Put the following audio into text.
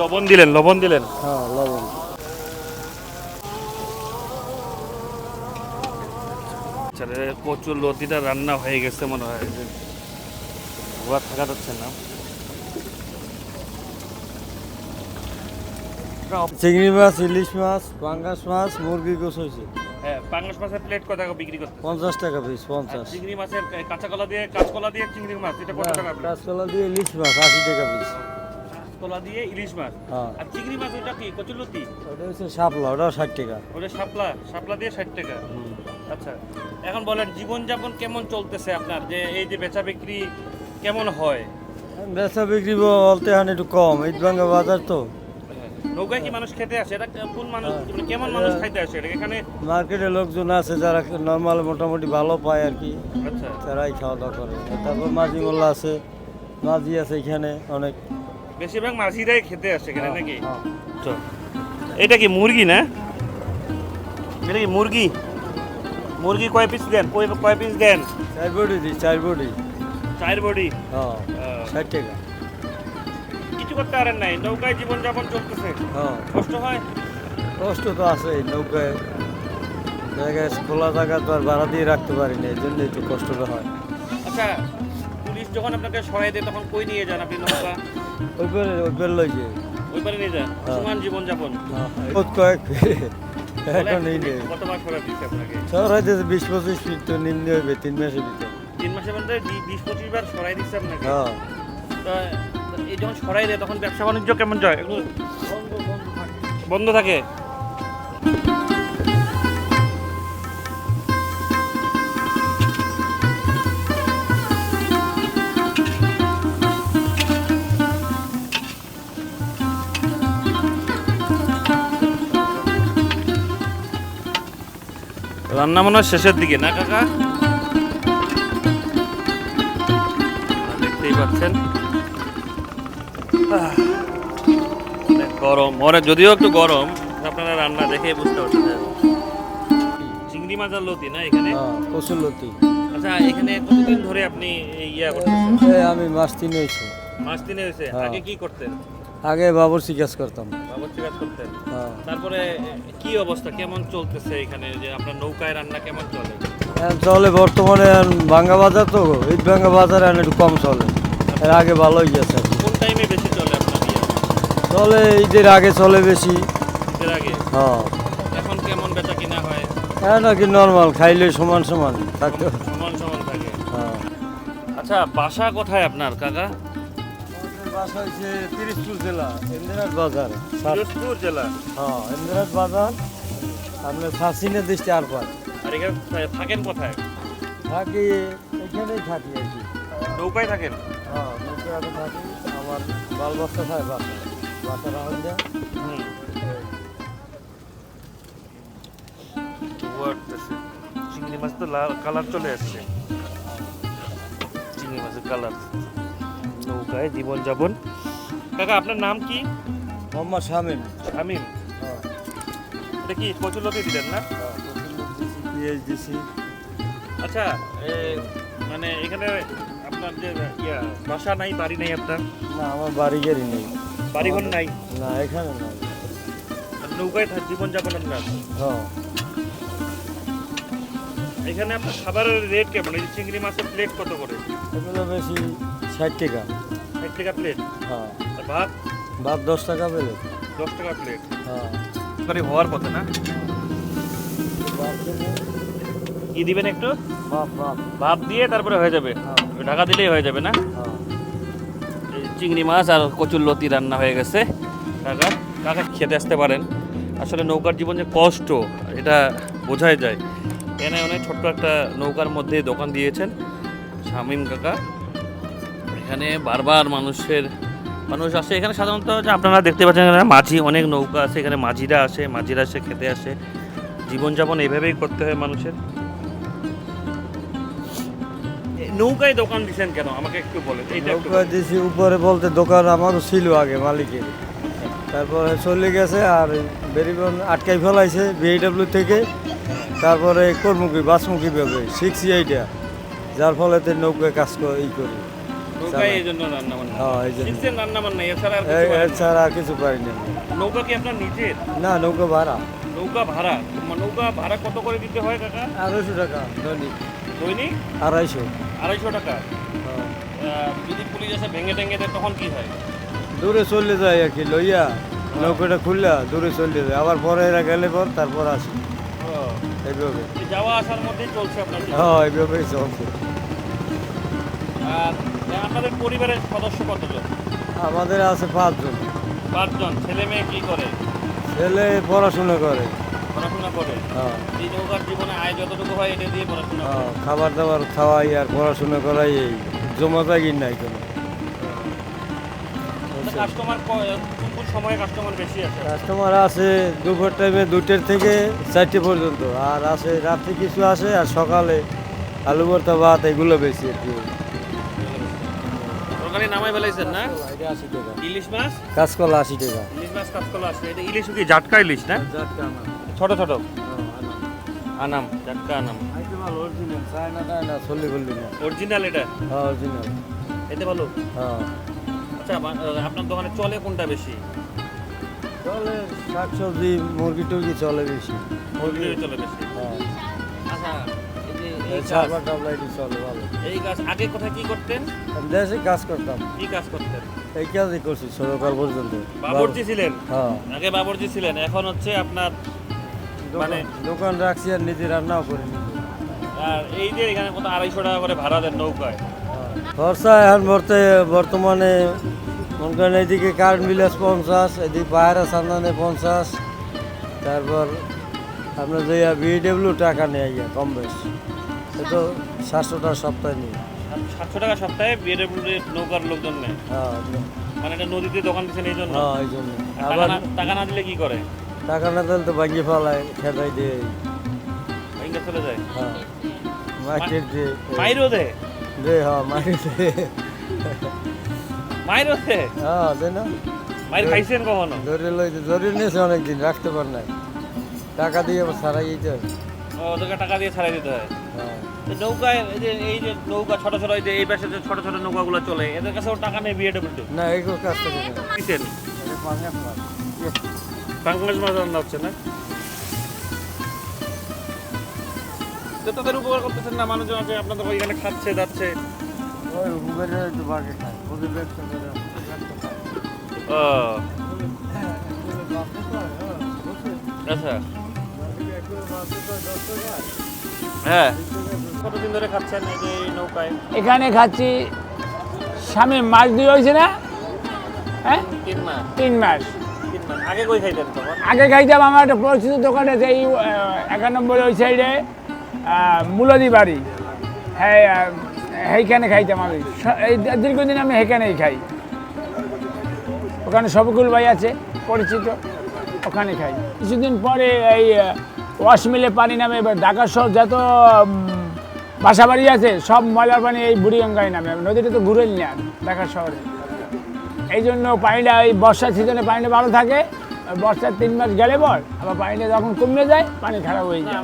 লবণ দিলেন লবণ দিলেন? হ্যাঁ লবণ। রে, কচুর লতিটা রান্না হয়ে গেছে মনে হয়। থাকা যাচ্ছে না। চিংড়ি মাছ ইলিশ মাছ পাঙ্গাস মাছ মুরগি গোস হয়েছে। হ্যাঁ পাঙ্গাস মাছের প্লেট কত টাকা বিক্রি করতে পঞ্চাশ টাকা পিস পঞ্চাশ। চিংড়ি মাছের কাঁচা কলা দিয়ে কাঁচকলা দিয়ে চিংড়ি মাছ এটা কত টাকা? কাঁচকলা দিয়ে ইলিশ মাছ আশি টাকা পিস কাঁচকলা দিয়ে ইলিশ মাছ। হ্যাঁ। আর চিংড়ি মাছ ওটা কি? কচুলতি ওটা হচ্ছে শাপলা ওটাও ষাট টাকা। ওটা শাপলা শাপলা দিয়ে ষাট টাকা। আচ্ছা এখন বলেন জীবনযাপন কেমন চলতেছে আপনার? যে এই যে বেচা বিক্রি কেমন হয়? বেচা বিক্রি বলতে হান একটু কম ঈদ বাজার তো। নৌকায় কি মানুষ খেতে আসে? এটা কোন মানুষ হ্যাঁ। মানে কেমন মানুষ খাইতে আসে? এখানে মার্কেটে লোকজন আছে যারা নর্মাল মোটামুটি ভালো পায় আর কি। আচ্ছা। তারাই খাওয়া দাওয়া করে। তারপর মাঝি মোল্লা আছে মাঝি আছে এখানে অনেক। বেশিরভাগ মাঝিরাই খেতে আসে এখানে নাকি? হ্যাঁ। চল। এটা কি মুরগি না? এটা কি মুরগি? মুরগি কয় পিস দেন? কয় কয় পিস দেন? চার বডি দিই চার বডি। চার বডি? হ্যাঁ ষাট টাকা। কিছু করতে পারেন নাই নৌকায় জীবনযাপন চলতেছে। হ্যাঁ। কষ্ট হয়? কষ্ট তো আছে নৌকায়। জায়গায় খোলা জায়গা তো আর ভাড়া দিয়ে রাখতে পারি না এই জন্যই তো কষ্টটা হয়। আচ্ছা পুলিশ যখন আপনাকে সহায় দেয় তখন কই নিয়ে যান আপনি নৌকা? ওই পারে ওই পারে লই যে ওই পারে নিয়ে যান। সমান জীবন যাপন বহুত কয়েক এখন এই নেই কত মাস পরে দিচ্ছে আপনাকে সরাই বিশ পঁচিশ ফিট তো নিম্ন তিন মাসের ভিতরে। তিন মাসের মধ্যে বিশ পঁচিশ বার সরাই দিচ্ছে আপনাকে? হ্যাঁ। এই যখন সরাই দেয় তখন ব্যবসা বাণিজ্য কেমন যায়? বন্ধ থাকে? রান্না মনে শেষের দিকে না কাকা? দেখতেই পাচ্ছেন। গরম। ওরা যদিও একটু গরম আপনারা রান্না দেখে বুঝতে পারছেন। চিংড়ি মাছ আর লতি না এখানে? হ্যাঁ কসুলতি আচ্ছা এখানে কতদিন ধরে আপনি ইয়া করতেছেন? আমি মাছ তিন হয়েছি মাস দিনে হয়েছে হ্যাঁ। আগে কি করতেন? আগে বাবরচি কাজ করতাম। বাবরচি কাজ করতেন? হ্যাঁ। তারপরে কি অবস্থা? কেমন চলতেছে এখানে? যে আপনার নৌকায় রান্না কেমন চলে? এখন চলে বর্তমানে ভাঙ্গা বাজার তো ঈদ ভাঙ্গা বাজার এখন একটু কম চলে। এর আগে ভালোই গেছে। কোন টাইমে বেশি চলে আপনার চলে ঈদের আগে চলে বেশি। এর আগে? হ্যাঁ। এখন কেমন বেচা কিনা হয়? এখন আর কি নর্মাল খাইলে সমান সমান থাকতে সমান সমান থাকে। হ্যাঁ। আচ্ছা বাসা কোথায় আপনার কাকা? বাসা হচ্ছে তিরিশপুর জেলা ইন্দিরাট বাজার। পিরোজপুর জেলা? হ্যাঁ ইন্দিরাট বাজার আপনার ফাঁসিনে দৃষ্টি আর পার আর এখানে থাকেন কোথায়? থাকি এখানেই থাকি আর কি। নৌকায় থাকেন? হ্যাঁ নৌকাতে থাকি আমার বাল বাচ্চা থাকে বাসা বাসা রাখুন যায় চিংড়ি মাছ তো লাল কালার চলে আসছে। চিংড়ি মাছের কালার। নৌকায় জীবন যাপন কাকা আপনার নাম কি? মোহাম্মদ শামিম। শামিম। এটা কি কচুলতি দিলেন না? পিএইচডিসি আচ্ছা মানে এখানে আপনার যে ইয়া বাসা নাই বাড়ি নাই আপনার? না আমার বাড়ি গাড়ি নেই। বাড়িঘর নাই? না এখানে আর নৌকায় থাক জীবন যাপন আপনার? হ্যাঁ। এখানে আপনার খাবারের রেট কেমন? এই চিংড়ি মাছের প্লেট কত করে? এগুলো বেশি ষাট টাকা। ষাট টাকা প্লেট হ্যাঁ। আর ভাত? ভাত দশ টাকা পেলে দশ টাকা প্লেট হ্যাঁ। তরকারি হওয়ার কথা না? কি দিবেন একটু? বাপ বাপ ভাত দিয়ে তারপরে হয়ে যাবে। হ্যাঁ। ঢাকা দিলেই হয়ে যাবে না? হ্যাঁ। চিংড়ি মাছ আর কচুর লতি রান্না হয়ে গেছে। কাকা কাকা খেতে আসতে পারেন। আসলে নৌকার জীবন যে কষ্ট এটা বোঝাই যায়। এনে অনেক ছোট্ট একটা নৌকার মধ্যে দোকান দিয়েছেন শামিম কাকা। এখানে বারবার মানুষের মানুষ আসে। এখানে সাধারণত যে আপনারা দেখতে পাচ্ছেন এখানে মাঝি অনেক নৌকা আছে এখানে মাঝিরা আসে মাঝিরা এসে খেতে আসে। জীবনযাপন এইভাবেই করতে হয় মানুষের। নৌকায় দোকান দিচ্ছেন কেন? আমাকে একটু বলেন নৌকা দিছি উপরে বলতে দোকান আমারও ছিল আগে মালিকের। তারপরে চলে গেছে আর বেরিবন আটকাই ফেলাইছে বিএডব্লিউ থেকে। তারপরে কর্মুখী বাসমুখী ভাবে শিখছি এইটা যার ফলে নৌকায় কাজ করে ই করি। হ্যাঁ এছাড়া কিছু পারেন নৌকা কি আপনার নিজের? না নৌকা ভাড়া। নৌকা ভাড়া? নৌকা ভাড়া কত করে দিতে হয় কাকা? আড়াইশো টাকা দৈনিক। দৈনিক? আড়াইশো। আড়াইশো টাকা? হ্যাঁ। যদি পুলিশ এসে ভেঙে টেঙে দেয় তখন কি হয়? দূরে চলে যায় আর কি লইয়া নৌকাটা খুললা দূরে চলে যায়। আবার পরে এরা গেলে পর তারপর আসি। এইভাবে। যাওয়া আসার মধ্যেই চলছে আপনার হ্যাঁ এইভাবেই চলছে। আপনাদের পরিবারের সদস্য কতজন? আমাদের আছে পাঁচজন। পাঁচজন। ছেলে মেয়ে কি করে? ছেলে পড়াশোনা করে। পড়াশোনা করে? হ্যাঁ। জীবনে আয় যতটুকু হয় এটা দিয়ে পড়াশোনা খাবার দাবার খাওয়াই আর পড়াশোনা করাই এই। জমা জাগির নাই কোনো। কাস্টমার কোন কোন সময়ে কাস্টমার বেশি আছে কাস্টমার আছে দুপুর টাইমে দুটের থেকে চারটে পর্যন্ত। আর আছে রাত্রে কিছু আসে আর সকালে আলু ভর্তা ভাত এগুলো বেশি আর কি। তরকারি নামাই ফেলাইছেন না? আশি ইলিশ মাছ? কাঁচকলা আশি টাকা। ইলিশ মাছ কাঁচকলা আসবে এটা ইলিশ কি জাটকা ইলিশ না? ছোট ছোট? আনাম। জাটকা আনাম। অরিজিনাল চায়না বললি না অরিজিনাল এটা? হ্যাঁ অরিজিনাল এতে ভালো? হ্যাঁ। আচ্ছা আপনার দোকানে চলে কোনটা বেশি? চলে শাক সবজি মুরগি টুরগি চলে বেশি। মুরগির চলে বেশি। হ্যাঁ। আচ্ছা এই আগে কোথায় কি করতেন? দেশে কাজ করতাম। কি কাজ করতেন? এই কাজই করছি পর্যন্ত। বাবরচি ছিলেন? হ্যাঁ। আগে ছিলেন এখন হচ্ছে আপনার মানে মানে দোকান রাখছি আর নিজে রান্নাও করি। আর এই যে এখানে কত আড়াইশো টাকা করে ভাড়া দেন নৌকায়। খরচা এখন বর্তে বর্তমানে মনে করেন এইদিকে কার্ড মিলাস পঞ্চাশ এদিকে সান্দানে পঞ্চাশ তারপর আপনার যে বিডব্লিউ টাকা নেই ইয়া কম বেশ। সে তো সাতশো টাকা সপ্তাহে নিই। সাতশো টাকা সপ্তাহে বিএডব্লিউ নৌকার লোকজন নেয়। হ্যাঁ মানে এটা নদীতে দোকান দিচ্ছেন এই জন্য? হ্যাঁ এই জন্য। আবার টাকা না দিলে কি করে? টাকা না দিলে তো ভাঙিয়ে ফেলায় খেতাই দিয়ে। ব্যাংকে চলে যায়? হ্যাঁ মার্কেট দিয়ে মাইরও দে? দে হ্যাঁ মার্কেট দিয়ে মাইরও দে? হ্যাঁ দে না। মাইর খাইছেন কখনো? ধরে লইতে ধরে নিয়েছে অনেকদিন রাখতে পার নাই। টাকা দিয়ে সারাই যেতে হয়। ওদেরকে টাকা দিয়ে ছাড়াই দিতে হয়। হ্যাঁ। এই নৌকায় এই যে এই যে নৌকা ছোট ছোট এই যে এই পাশে যে ছোট ছোট নৌকাগুলো চলে এদের কাছেও টাকা নেই বিএডব্লিউ না এইগুলো কাজ থেকে না পাঙ্গাস মাছ। রান্না হচ্ছে না? তো তাদের উপকার করতেছেন না মানুষজন আছে আপনাদের ওইখানে খাচ্ছে যাচ্ছে? ওই উবেরে একটু বাগে খায় ওদের ব্যবসা করে ও। হ্যাঁ, হয়? আচ্ছা। হয়। বিশ টাকা করে। কতদিন ধরে খাচ্ছেন এই যে নৌকায়? এখানে খাচ্ছি স্বামী মাছ দিয়ে হয়েছে না? হ্যাঁ? তিন মাস তিন মাস আগে কই খাইতেন আগে খাইতাম আমার একটা পরিচিত দোকান আছে এই একানব্বই ওই সাইডে মুলাদি বাড়ি। হ্যাঁ সেইখানে খাইতাম আমি। দীর্ঘদিন আমি সেইখানেই খাই। ওখানে সবকুল ভাই আছে পরিচিত ওখানে খাই। কিছুদিন পরে এই ওয়াশ মিলে পানি নামে, এবার ঢাকা শহর যত বাসা বাড়ি আছে, সব ময়লার পানি এই বুড়িগঙ্গায় নামে। নদীটা তো ঘুরে না ঢাকা শহরে। এই জন্য পানিটা এই বর্ষার সিজনে পানিটা ভালো থাকে। বর্ষার তিন মাস গেলে পর আবার পানিটা যখন কমে যায়, পানি খারাপ হয়ে যায়।